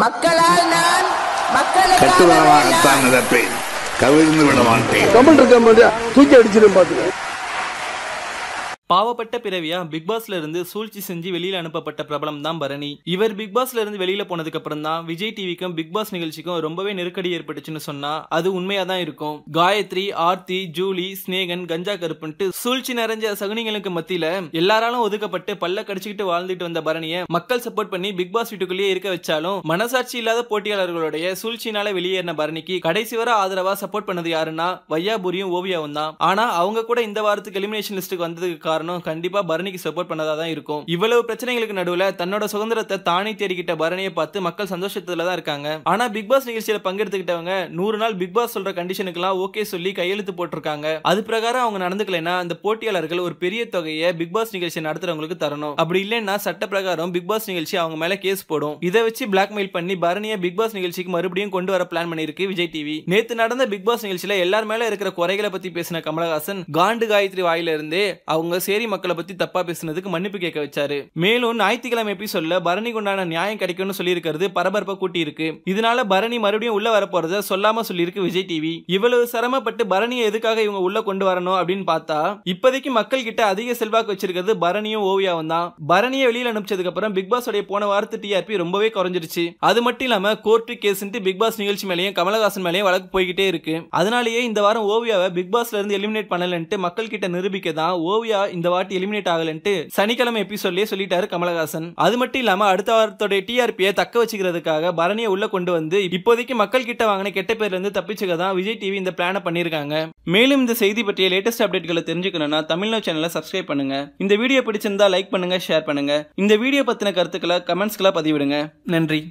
மக்களால் நான் நடப்பேன் கவிழ்ந்து விட மாட்டேன். இருக்க தூக்கி அடிச்சிடும் பாத்துக்க பாவப்பட்ட பிறவியா? பிக் பாஸ்ல இருந்து சூழ்ச்சி செஞ்சு வெளியில அனுப்பப்பட்ட பிரபலம் தான் பரணி. இவர் பிக் பாஸ்ல இருந்து வெளியில போனதுக்கு அப்புறம் தான் விஜய் டிவிக்கும் பிக் பாஸ் நிகழ்ச்சிக்கும் ரொம்பவே நெருக்கடி ஏற்பட்டுச்சுன்னு சொன்னா அது உண்மையா தான் இருக்கும். காயத்ரி ஆர்த்தி ஜூலி ஸ்னேகன் கஞ்சா கருப்புன்ட்டு சூழ்ச்சி நிறைஞ்ச சகுனிகளுக்கு மத்தியில எல்லாராலும் ஒதுக்கப்பட்டு பல்ல கடிச்சுக்கிட்டு வாழ்ந்துட்டு வந்த பரணியை மக்கள் சப்போர்ட் பண்ணி பிக் பாஸ் வீட்டுக்குள்ளேயே இருக்க வச்சாலும் மனசாட்சி இல்லாத போட்டியாளர்களுடைய சூழ்ச்சினால வெளியேறின பரணிக்கு கடைசி வர ஆதரவா சப்போர்ட் பண்ணது யாருன்னா வையாபுரியும் ஓவியாவும் தான் ஆனா அவங்க கூட இந்த வாரத்துக்கு எலிமினேஷன் லிஸ்ட்டுக்கு வந்ததுக்கு காரணம் கண்டிப்பா பரணிக்கு சப்போர்ட் பண்ணதா தான் இருக்கும். இவ்வளவு பிரச்சனைகளுக்கு நடுவுல தன்னோட சுதந்திரத்தை தானே தேடிக்கிட்ட பரணியை பார்த்து மக்கள் சந்தோஷத்துல தான் இருக்காங்க. ஆனா பிக் பாஸ் நிகழ்ச்சியில பங்கெடுத்துக்கிட்டவங்க நூறு நாள் பிக் பாஸ் சொல்ற கண்டிஷனுக்குலாம் ஓகே சொல்லி கையெழுத்து போட்டிருக்காங்க. அது பிரகாரம் அவங்க நடந்துக்கலைன்னா அந்த போட்டியாளர்கள் ஒரு பெரிய தொகையை பிக் பாஸ் நிகழ்ச்சி நடத்துறவங்களுக்கு தரணும். அப்படி இல்லைன்னா சட்ட பிரகாரம் பிக் பாஸ் நிகழ்ச்சி அவங்க மேல கேஸ் போடும். இதை வச்சு பிளாக்மெயில் பண்ணி பரணியை பிக் பாஸ் நிகழ்ச்சிக்கு மறுபடியும் கொண்டு வர பிளான் பண்ணிருக்கு விஜய் டிவி நேத்து நடந்த பிக் பாஸ் நிகழ்ச்சியில எல்லார் மேல இருக்கிற குறைகளை பத்தி பேசின கமலஹாசன் காண்டு காயத்ரி வாயில இருந்தே அவங்க சேரி மக்களை பத்தி தப்பா பேசினதுக்கு மன்னிப்பு கேட்க வச்சாரு. மேலும் ஞாயிற்றுக்கிழமை எபிசோட்ல பரணிக்கு உண்டான நியாயம் கிடைக்கும்னு சொல்லியிருக்கிறது பரபரப்பை கூட்டி இருக்கு இதனால பரணி மறுபடியும் உள்ள வரப்போறத சொல்லாம சொல்லியிருக்கு விஜய் டிவி. இவ்வளவு சிரமப்பட்டு பரணியை எதுக்காக இவங்க உள்ள கொண்டு வரணும் அப்படின்னு பார்த்தா இப்போதைக்கு மக்கள் கிட்ட அதிக செல்வாக்கு வச்சிருக்கிறது பரணியும் ஓவியாவும் தான். பரணியை வெளியில் அனுப்பிச்சதுக்கு அப்புறம் பிக் பாஸ் உடைய போன வாரத்து டிஆர்பி ரொம்பவே குறைஞ்சிருச்சு அது மட்டும் இல்லாம கோர்ட்டு கேஸ்ன்ட்டு பிக் பாஸ் நிகழ்ச்சி மேலேயும் கமலஹாசன் மேலேயும் வழக்கு போய்கிட்டே இருக்கு. அதனாலேயே இந்த வாரம் ஓவியாவை பிக் பாஸ்ல இருந்து எலிமினேட் பண்ணலன்ட்டு மக்கள் கிட்ட நிரூபிக்க தான் ஓவியா இந்த வாட்டி எலிமினேட் ஆகலன்ட்டு சனிக்கிழமை எபிசோட்லயே சொல்லிட்டாரு கமலஹாசன். அது மட்டும் இல்லாம அடுத்த வாரத்தோட டிஆர்பியை தக்க வச்சுக்கிறதுக்காக பரணியை உள்ள கொண்டு வந்து இப்போதைக்கு மக்கள் கிட்ட வாங்கின கெட்ட பேர்ல இருந்து தப்பிச்சுக்க தான் விஜய் டிவி இந்த பிளான பண்ணிருக்காங்க மேலும் இந்த செய்தி பற்றிய லேட்டஸ்ட் அப்டேட்களை தெரிஞ்சுக்கணும்னா தமிழ்நோ சேனலை சப்ஸ்கிரைப் பண்ணுங்க. இந்த வீடியோ பிடிச்சிருந்தா லைக் பண்ணுங்க ஷேர் பண்ணுங்க. இந்த வீடியோ பத்தின கருத்துக்களை கமெண்ட்ஸ்களை பதிவிடுங்க. நன்றி.